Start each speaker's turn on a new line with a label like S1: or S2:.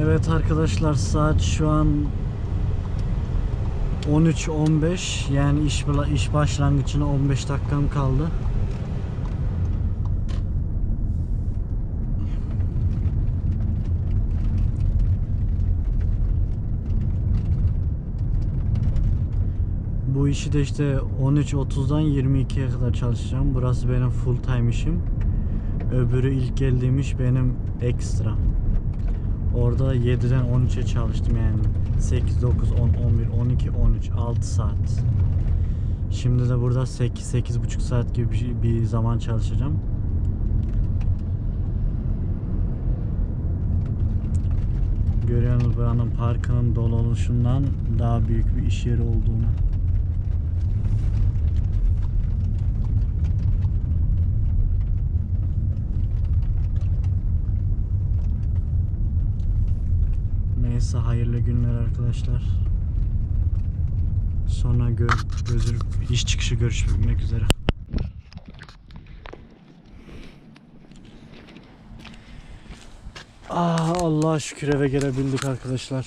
S1: Evet arkadaşlar saat şu an 13.15 yani iş, iş başlangıcına 15 dakikam kaldı. Bu işi de işte 13.30'dan 22'ye kadar çalışacağım. Burası benim full time işim. Öbürü ilk geldiğim iş benim ekstra. Orada 7'den 13'e çalıştım yani 8, 9, 10, 11, 12, 13, 6 saat. Şimdi de burada 8, 8,5 saat gibi bir, şey- bir zaman çalışacağım. Görüyorsunuz buranın parkının dolu oluşundan daha büyük bir iş yeri olduğunu. Neyse hayırlı günler arkadaşlar. Sonra gö gözür iş çıkışı görüşmek üzere. Ah Allah'a şükür eve gelebildik arkadaşlar.